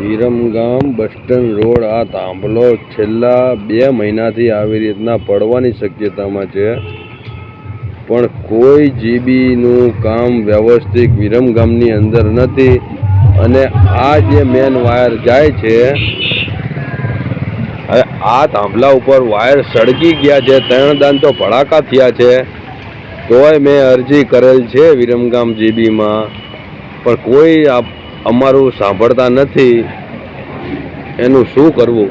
વિરમગામ બસ road આ થાંભલો છેલ્લા બે મહિનાથી આવી રીતના પડવાની શક્યતામાં છે. પણ કોઈ જીબીનું કામ વ્યવસ્થિત વિરમગામની અંદર નથી અને આ જે મેન વાયર જાય છે, હવે આ થાંભલા ઉપર વાયર સળગી ગયા છે ત્રણ દાન તો ભડાકા થયા છે, તોય મેં અરજી કરેલ છે વિરમગામ જીબીમાં. પણ કોઈ અમારું સાંભળતા નથી. એનું શું કરવું?